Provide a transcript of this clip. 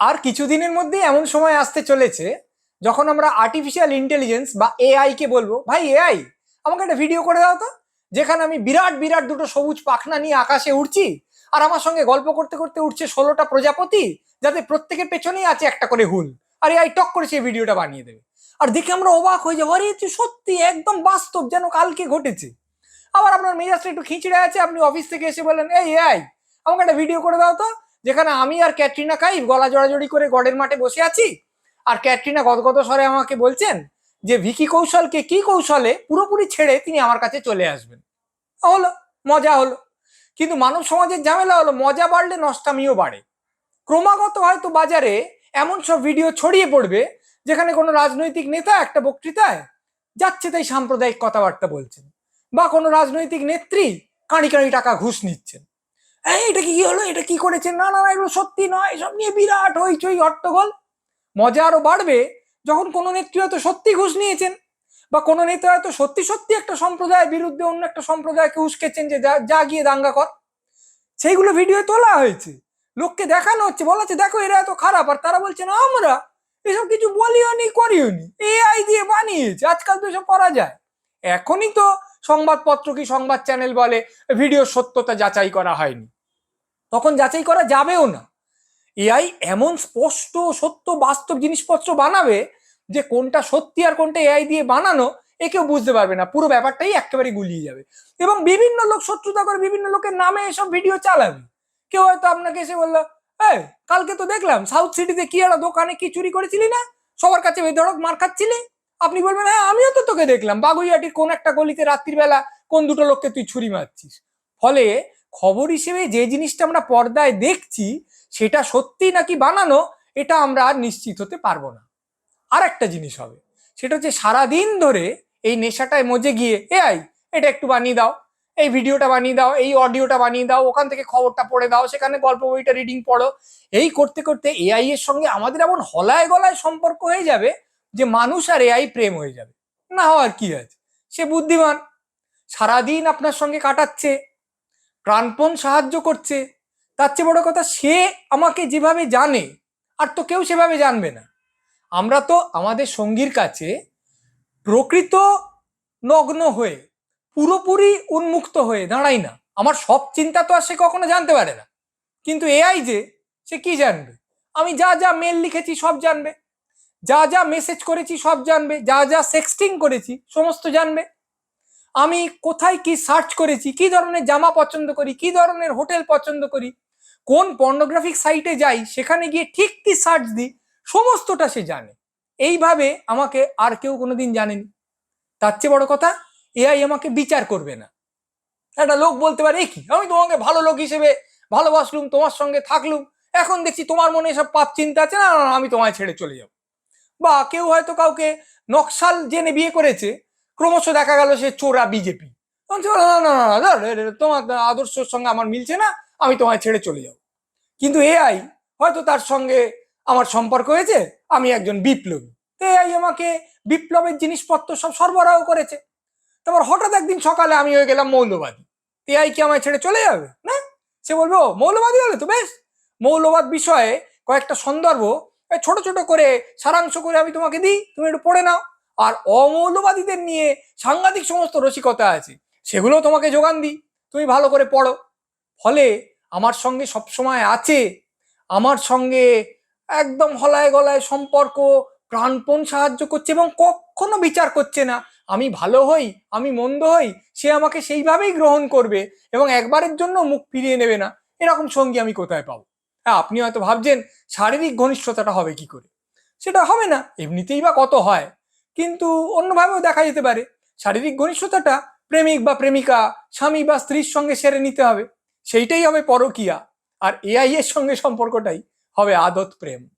আর কিছুদিনের মধ্যেই এমন সময় আসতে চলেছে, যখন আমরা আর্টিফিশিয়াল ইন্টেলিজেন্স বা এআই কে বলব, ভাই এআই আমাকে একটা ভিডিও করে দাও তো, যেখানে আমি বিরাট বিরাট দুটো সবুজ পাখনা নিয়ে আকাশে উড়ছি, আর আমার সঙ্গে গল্প করতে করতে উঠছে ষোলোটা প্রজাপতি, যাতে প্রত্যেকের পেছনেই আছে একটা করে হুল, আর এআই টক করে সেই ভিডিওটা বানিয়ে দেবে। আর দেখে আমরা অবাক হয়ে যাব, আরে সত্যি একদম বাস্তব যেন কালকে ঘটেছে। আবার আপনার মেজাজটা একটু খিঁচড়ে আছে, আপনি অফিস থেকে এসে বলেন এই এআই আমাকে একটা ভিডিও করে দাও তো যেখানে আমি আর ক্যাটরিনা কাইফ গলা জড়াজড়ি করে গডের মাঠে বসে আছি। আর ক্যাটরিনা গদগদ স্বরে আমাকে বলছেন যে, ভিকি কৌশলকে কি কৌশলে পুরোপুরি ছেড়ে তিনি আমার কাছে চলে আসবেন? হলো, মজা হলো। কিন্তু মানব সমাজের ঝামেলা হলো, মজা বাড়লে নষ্টামিও বাড়ে। ক্রমাগত হয়তো বাজারে এমন সব ভিডিও ছড়িয়ে পড়বে, যেখানে কোনো রাজনৈতিক নেতা একটা বক্তৃতায় যাচ্ছে তাই সাম্প্রদায়িক কথাবার্তা বলছেন, বা কোনো রাজনৈতিক নেত্রী কাঁড়ি কাঁড়ি টাকা ঘুষ নিচ্ছেন। এটা কি হলো? এটা কি করেছেন না না এগুলো সত্যি নয়। এসব নিয়ে বিরাট হইচই, হট্টগোল। মজা আরও বাড়বে যখন কোনো নেত্রী হয়তো সত্যি ঘুষ নিয়েছেন বা কোনো নেতা হয়তো সত্যি সত্যি একটা সম্প্রদায়ের বিরুদ্ধে অন্য একটা সম্প্রদায়কে উস্কেছেন যে যা- যা গিয়ে দাঙ্গা কর। সেইগুলো ভিডিও তোলা হয়েছে। লোককে দেখানো হচ্ছে। বলা হচ্ছে, দেখো, এরা এত খারাপ। আর তারা বলছে, না, আমরা এসব কিছু বলিও নি করিও নি এআই দিয়ে বানিয়েছে। আজকাল তো এসব করা যায়। এখনই তো সংবাদপত্র কি সংবাদ চ্যানেল বলে? ভিডিও সত্যতা যাচাই করা হয়নি। তখন যাচাই করা যাবেও না। এআই এমন স্পষ্ট, সত্য, বাস্তব জিনিসপত্র বানাবে যে কোনটা সত্যি আর কোনটা এআই দিয়ে বানানো, এ কেউ বুঝতে পারবে না। পুরো ব্যাপারটাই একেবারে গুলিয়ে যাবে। এবং বিভিন্ন লোক শত্রুতা করে বিভিন্ন লোকের নামে এসব ভিডিও চালাবে। কেউ হয়তো আপনাকে এসে বলল, এই, কালকে তো দেখলাম সাউথ সিটিতে কি একটা দোকানে কি চুরি করেছিলি না? সবার কাছে বেধড়ক মার খাচ্ছিলি? আপনি বলবেন হ্যাঁ আমিও তো তোকে দেখলাম। বাগুইয়াটির কোন একটা গলিতে রাত্রিবেলা কোন দুটো লোককে তুই ছুরি মারছিস? ফলে খবর হিসেবে যে জিনিসটা আমরা পর্দায় দেখছি, সেটা সত্যি নাকি বানানো, এটা আমরা আর নিশ্চিত হতে পারব না। আর একটা জিনিস হবে, সেটা হচ্ছে সারাদিন ধরে এই নেশাটায় মজে গিয়ে এ আই এটা একটু বানিয়ে দাও। এই ভিডিওটা বানিয়ে দাও, এই অডিওটা বানিয়ে দাও, ওখান থেকে খবরটা পড়ে দাও, সেখানে গল্প বইটা রিডিং পড়ো। এই করতে করতে এআই এর সঙ্গে আমাদের এমন হলায় গলায় সম্পর্ক হয়ে যাবে যে মানুষ আর এআই প্রেম হয়ে যাবে। না হওয়ার কি আছে? সে বুদ্ধিমান। সারাদিন আপনার সঙ্গে কাটাচ্ছে। প্রাণপণ সাহায্য করছে। তার চেয়ে বড় কথা, সে আমাকে যেভাবে জানে, আর তো কেউ সেভাবে জানবে না। আমরা তো আমাদের সঙ্গীর কাছে প্রকৃত নগ্ন হয়ে, পুরোপুরি উন্মুক্ত হয়ে দাঁড়াই না। আমার সব চিন্তা তো আর সে কখনো জানতে পারে না। কিন্তু এআই যে, সে কি জানবে? আমি যা যা মেল লিখেছি সব জানবে। যা যা মেসেজ করেছি সব জানবে যা যা সেক্সটিং করেছি সমস্ত জানবে। আমি কোথায় কি সার্চ করেছি কি ধরনের জামা পছন্দ করি কি ধরনের হোটেল পছন্দ করি কোন পর্নোগ্রাফিক সাইটে যাই সেখানে গিয়ে ঠিক কি সার্চ দিই সমস্তটা সে জানে। এইভাবে আমাকে আর কেউ কোনোদিন জানেনি। তার চেয়ে বড় কথা এআই আমাকে বিচার করবে না। একটা লোক বলতে পারে "এ কি? আমি তোমাকে ভালো লোক হিসেবে ভালোবাসলুম তোমার সঙ্গে থাকলুম। এখন দেখছি তোমার মনে এসব পাপ চিন্তা আছে না, আমি তোমায় ছেড়ে চলে যাব। বা কেউ হয়তো কাউকে নকশাল জেনে বিয়ে করেছে, ক্রমশ দেখা গেল সে চোরা বিজেপি। তোমার আদর্শের সঙ্গে আমার মিলছে না, আমি তোমায় ছেড়ে চলে যাব। কিন্তু এআই হয়তো তার সঙ্গে আমার সম্পর্ক হয়েছে, আমি একজন বিপ্লবী। তো এআই আমাকে বিপ্লবের জিনিসপত্র সব সরবরাহ করেছে। তারপর হঠাৎ একদিন সকালে আমি হয়ে গেলাম মৌলবাদী। এআই কি আমায় ছেড়ে চলে যাবে? না? সে বলবে মৌলবাদী হলে তো বেশ। মৌলবাদ বিষয়ে কয়েকটা সন্দর্ভ ছোট ছোট করে সারাংশ করে আমি তোমাকে দিই, তুমি একটু পড়ে নাও। আর অমৌলবাদীদের নিয়ে সাংঘাতিক সমস্ত রসিকতা আছে সেগুলো তোমাকে যোগান দিই, তুমি ভালো করে পড়ো। ফলে আমার সঙ্গে সবসময় আছে, আমার সঙ্গে একদম হলায় গলায় সম্পর্ক, প্রাণপণ সাহায্য করছে এবং কখনো বিচার করছে না। আমি ভালো হই, আমি মন্দ হই, সে আমাকে সেইভাবেই গ্রহণ করবে এবং একবারের জন্য মুখ ফিরিয়ে নেবে না। এরকম সঙ্গী আমি কোথায় পাবো? আপনি হয়তো ভাবছেন শারীরিক ঘনিষ্ঠতাটা হবে কি করে? সেটা হবে না, এমনিতেই বা কত হয়। কিন্তু অন্যভাবেও দেখা যেতে পারে, শারীরিক ঘনিষ্ঠতাটা প্রেমিক বা প্রেমিকা, স্বামী বা স্ত্রীর সঙ্গে সেরে নিতে হবে। সেইটাই হবে পরকিয়া, আর এআই এর সঙ্গে সম্পর্কটাই হবে আদত প্রেম।